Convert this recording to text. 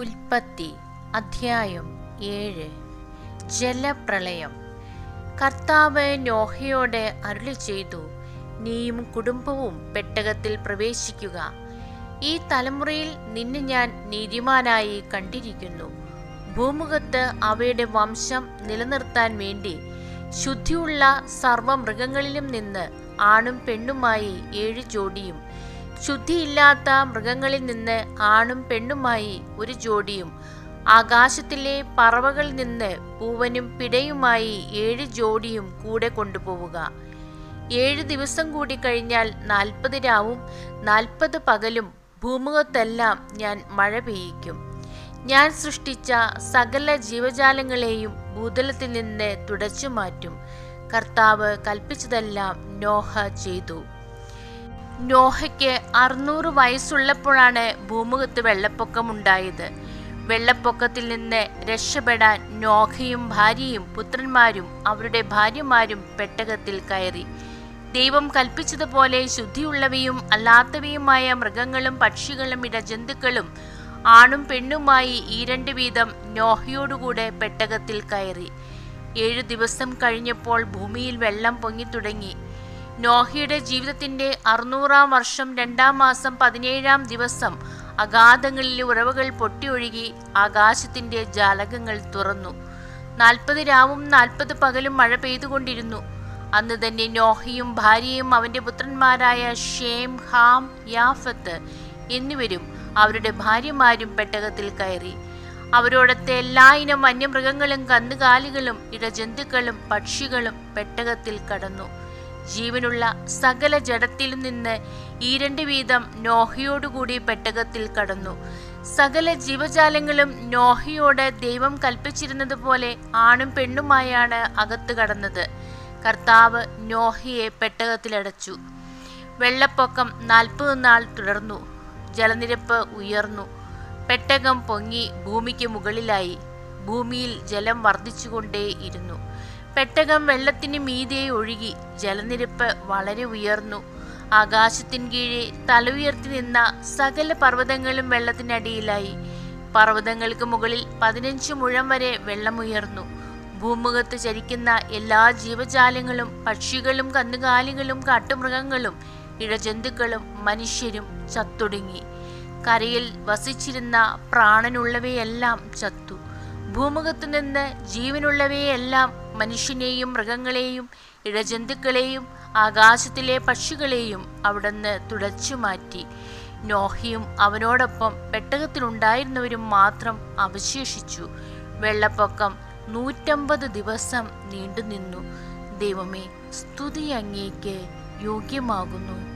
ഉൽപ്പത്തി അധ്യായം ഏഴ്. ജലപ്രളയം. കർത്താവ് നോഹയോട് അരുളി ചെയ്തു നീയും കുടുംബവും പെട്ടകത്തിൽ പ്രവേശിക്കുക. ഈ തലമുറയിൽ നിന്നെ ഞാൻ നീതിമാനായി കണ്ടിരിക്കുന്നു. ഭൂമുഖത്ത് അവയുടെ വംശം നിലനിർത്താൻ വേണ്ടി ശുദ്ധിയുള്ള സർവമൃഗങ്ങളിലും നിന്ന് ആണും പെണ്ണുമായി ഏഴ് ജോഡിയും ശുദ്ധിയില്ലാത്ത മൃഗങ്ങളിൽ നിന്ന് ആണും പെണ്ണുമായി ഒരു ജോഡിയും ആകാശത്തിലെ പറവകളിൽ നിന്ന് പൂവനും പിടയുമായി ഏഴ് ജോഡിയും കൂടെ കൊണ്ടുപോവുക. ഏഴ് ദിവസം കൂടി കഴിഞ്ഞാൽ നാൽപ്പത് രാവും നാൽപ്പത് പകലും ഭൂമുഖത്തെല്ലാം ഞാൻ മഴ പെയ്യിക്കും. ഞാൻ സൃഷ്ടിച്ച സകല ജീവജാലങ്ങളെയും ഭൂതലത്തിൽ നിന്ന് തുടച്ചു മാറ്റും. കർത്താവ് കൽപ്പിച്ചതെല്ലാം നോഹ ചെയ്തു. നോഹയ്ക്ക് അറുന്നൂറ് വയസ്സുള്ളപ്പോഴാണ് ഭൂമുഖത്ത് വെള്ളപ്പൊക്കമുണ്ടായത്. വെള്ളപ്പൊക്കത്തിൽ നിന്ന് രക്ഷപ്പെടാൻ നോഹയും ഭാര്യയും പുത്രന്മാരും അവരുടെ ഭാര്യമാരും പെട്ടകത്തിൽ കയറി. ദൈവം കൽപ്പിച്ചതുപോലെ ശുദ്ധിയുള്ളവയും അല്ലാത്തവയുമായ മൃഗങ്ങളും പക്ഷികളും ഇടജന്തുക്കളും ആണും പെണ്ണുമായി ഈ രണ്ട് വീതം നോഹയോടുകൂടെ പെട്ടകത്തിൽ കയറി. ഏഴു ദിവസം കഴിഞ്ഞപ്പോൾ ഭൂമിയിൽ വെള്ളം പൊങ്ങിത്തുടങ്ങി. നോഹയുടെ ജീവിതത്തിന്റെ അറുന്നൂറാം വർഷം രണ്ടാം മാസം പതിനേഴാം ദിവസം അഗാധങ്ങളിലെ ഉറവുകൾ പൊട്ടിയൊഴുകി ആകാശത്തിന്റെ ജാലകങ്ങൾ തുറന്നു. നാൽപ്പത് രാവും നാൽപ്പത് പകലും മഴ പെയ്തുകൊണ്ടിരുന്നു. അന്ന് തന്നെ നോഹയും ഭാര്യയും അവന്റെ പുത്രന്മാരായ ഷേം ഹാം യാഫത്ത് എന്നിവരും അവരുടെ ഭാര്യമാരും പെട്ടകത്തിൽ കയറി. അവരോടത്തെ എല്ലാ ഇനം വന്യമൃഗങ്ങളും കന്നുകാലികളും ഇടജന്തുക്കളും പക്ഷികളും പെട്ടകത്തിൽ കടന്നു. ജീവനുള്ള സകല ജഡത്തിലും നിന്ന് ഈ രണ്ട് വീതം നോഹയോടുകൂടി പെട്ടകത്തിൽ കടന്നു. സകല ജീവജാലങ്ങളും നോഹയോട് ദൈവം കൽപ്പിച്ചിരുന്നത് പോലെ ആണും പെണ്ണുമായാണ് അകത്ത് കടന്നത്. കർത്താവ് നോഹയെ പെട്ടകത്തിലടച്ചു വെള്ളപ്പൊക്കം നാൽപ്പത് നാൾ തുടർന്നു. ജലനിരപ്പ് ഉയർന്നു. പെട്ടകം പൊങ്ങി ഭൂമിക്ക് മുകളിലായി. ഭൂമിയിൽ ജലം വർദ്ധിച്ചുകൊണ്ടേയിരുന്നു. പെട്ടകം വെള്ളത്തിന് മീതെ ഒഴുകി ജലനിരപ്പ് വളരെ ഉയർന്നു. ആകാശത്തിൻ കീഴെ തല ഉയർത്തി നിന്ന സകല പർവതങ്ങളും വെള്ളത്തിനടിയിലായി. പർവതങ്ങൾക്ക് മുകളിൽ പതിനഞ്ച് മുഴം വരെ വെള്ളമുയർന്നു. ഭൂമുഖത്ത് ചരിക്കുന്ന എല്ലാ ജീവജാലങ്ങളും പക്ഷികളും കന്നുകാലികളും കാട്ടുമൃഗങ്ങളും ഇഴജന്തുക്കളും മനുഷ്യരും ചത്തൊടുങ്ങി. കരയിൽ വസിച്ചിരുന്ന പ്രാണനുള്ളവയെല്ലാം ചത്തു. ഭൂമുഖത്തു നിന്ന് ജീവനുള്ളവയെല്ലാം മനുഷ്യനെയും മൃഗങ്ങളെയും ഇഴജന്തുക്കളെയും ആകാശത്തിലെ പക്ഷികളെയും അവിടുന്ന് തുടച്ചു മാറ്റി. നോഹിയും അവനോടൊപ്പം പെട്ടകത്തിലുണ്ടായിരുന്നവരും മാത്രം അവശേഷിച്ചു. വെള്ളപ്പൊക്കം നൂറ്റമ്പത് ദിവസം നീണ്ടുനിന്നു. ദൈവമേ സ്തുതി അങ്ങേക്ക് യോഗ്യമാകുന്നു.